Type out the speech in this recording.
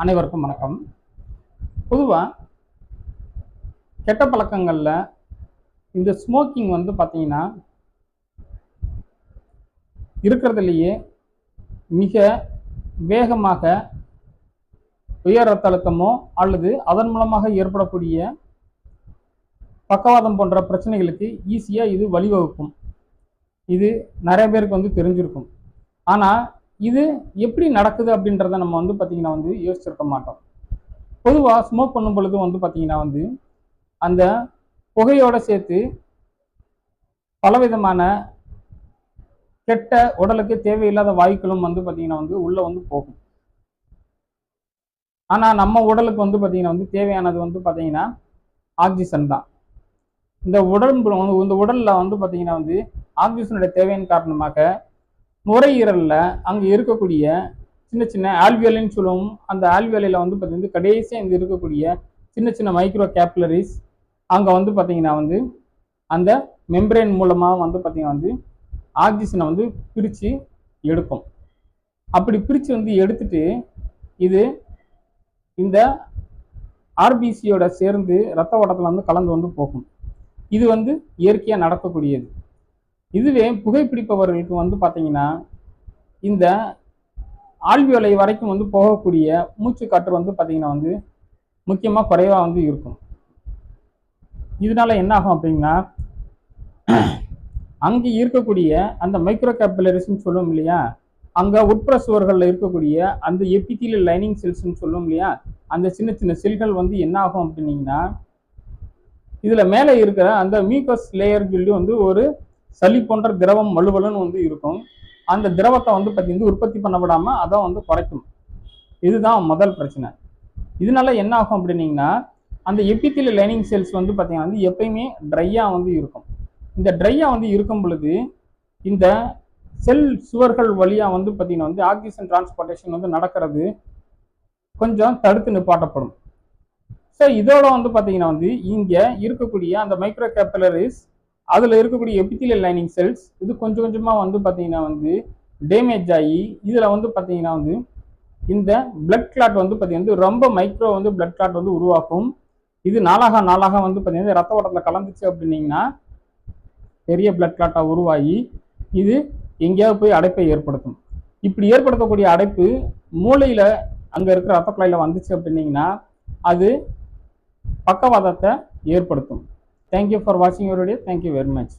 அனைவருக்கும் வணக்கம். பொதுவாக கெட்ட பழக்கங்களில் இந்த ஸ்மோக்கிங் வந்து பார்த்தீங்கன்னா இருக்கிறதுலையே மிக வேகமாக உயர் ரத்த அழுத்தமோ அல்லது அதன் மூலமாக ஏற்படக்கூடிய பக்கவாதம் போன்ற பிரச்சனைகளுக்கு ஈஸியாக இது வழிவகுக்கும். இது நிறைய பேருக்கு வந்து தெரிஞ்சிருக்கும். ஆனால் இது எப்படி நடக்குது அப்படின்றத நம்ம வந்து பார்த்திங்கன்னா வந்து யோசிச்சிருக்க மாட்டோம். பொதுவாக ஸ்மோக் பண்ணும் பொழுது வந்து பார்த்திங்கன்னா வந்து அந்த புகையோடு சேர்த்து பலவிதமான கெட்ட உடலுக்கு தேவையில்லாத வாயுக்களும் வந்து பார்த்திங்கன்னா வந்து உள்ளே வந்து போகும். ஆனால் நம்ம உடலுக்கு வந்து பார்த்திங்கன்னா வந்து தேவையானது வந்து பார்த்திங்கன்னா ஆக்சிஜன் தான். இந்த உடம்பு இந்த உடலில் வந்து பார்த்திங்கன்னா வந்து ஆக்சிஜனுடைய தேவையின் காரணமாக நுரையீரலில் அங்கே இருக்கக்கூடிய சின்ன சின்ன ஆல்வியலின்னு சொல்லுவோம் அந்த ஆல்வியலில் வந்து பார்த்திங்கன்னா கடைசியாக இங்கே இருக்கக்கூடிய சின்ன சின்ன மைக்ரோ கேப்லரிஸ் அங்கே வந்து பார்த்திங்கன்னா வந்து அந்த மெம்பரேன் மூலமாக வந்து பார்த்திங்கன்னா வந்து ஆக்சிஜனை வந்து பிரித்து எடுக்கும். அப்படி பிரித்து வந்து எடுத்துட்டு இது இந்த ஆர்பிசியோட சேர்ந்து ரத்த ஓட்டத்தில் வந்து கலந்து வந்து போகும். இது வந்து இயற்கையாக நடக்கக்கூடியது. இதுவே புகைப்பிடிப்பவர்களுக்கு வந்து பார்த்தீங்கன்னா இந்த ஆழ்வியலை வரைக்கும் வந்து போகக்கூடிய மூச்சு காற்று வந்து பார்த்தீங்கன்னா வந்து முக்கியமாக குறைவாக வந்து இருக்கும். இதனால என்ன ஆகும் அப்படின்னா அங்கே இருக்கக்கூடிய அந்த மைக்ரோ கேபிலரிஸ்ன்னு சொல்லுவோம் இல்லையா? அங்கே உட்புற சுவர்களில் இருக்கக்கூடிய அந்த எபித்திலியல் லைனிங் செல்ஸ்ன்னு சொல்லுவோம் இல்லையா? அந்த சின்ன சின்ன செல்கள் வந்து என்ன ஆகும் அப்படின்னீங்கன்னா இதில் மேலே இருக்கிற அந்த மியூக்கஸ் லேயர் சொல்லி வந்து ஒரு சளி போன்ற திரவம் வலுவலுன்னு வந்து இருக்கும். அந்த திரவத்தை வந்து பார்த்தீங்கன்னா உற்பத்தி பண்ணப்படாமல் அதை வந்து குறைக்கும் இதுதான் முதல் பிரச்சனை. இதனால என்ன ஆகும் அப்படின்னீங்கன்னா அந்த எப்பித்தில லைனிங் செல்ஸ் வந்து பார்த்தீங்கன்னா வந்து எப்பயுமே ட்ரையாக வந்து இருக்கும். இந்த ட்ரையாக வந்து இருக்கும் பொழுது இந்த செல் சுவர்கள் வழியாக வந்து பார்த்தீங்கன்னா வந்து ஆக்சிஜன் டிரான்ஸ்போர்ட்டேஷன் வந்து நடக்கிறது கொஞ்சம் தடுத்து நிப்பாட்டப்படும். ஸோ இதோட வந்து பார்த்தீங்கன்னா வந்து இங்கே இருக்கக்கூடிய அந்த மைக்ரோ கேப்பலரிஸ் அதில் இருக்கக்கூடிய எபித்திலியல் லைனிங் செல்ஸ் இது கொஞ்சம் கொஞ்சமாக வந்து பார்த்தீங்கன்னா வந்து டேமேஜ் ஆகி இதில் வந்து பார்த்தீங்கன்னா வந்து இந்த பிளட் கிளாட் வந்து பார்த்தீங்கன்னா ரொம்ப மைக்ரோ வந்து பிளட் கிளாட் வந்து உருவாக்கும். இது நாளாக நாளாக வந்து பார்த்தீங்கன்னா ரத்த ஓட்டத்தில் கலந்துச்சு அப்படின்னீங்கன்னா பெரிய பிளட் கிளாட்டாக உருவாகி இது எங்கேயாவது போய் அடைப்பை ஏற்படுத்தும். இப்படி ஏற்படுத்தக்கூடிய அடைப்பு மூளையில் அங்கே இருக்கிற ரத்த குழாயில் வந்துச்சு அப்படின்னீங்கன்னா அது பக்கவாதத்தை ஏற்படுத்தும். Thank you for watching your video. Thank you very much.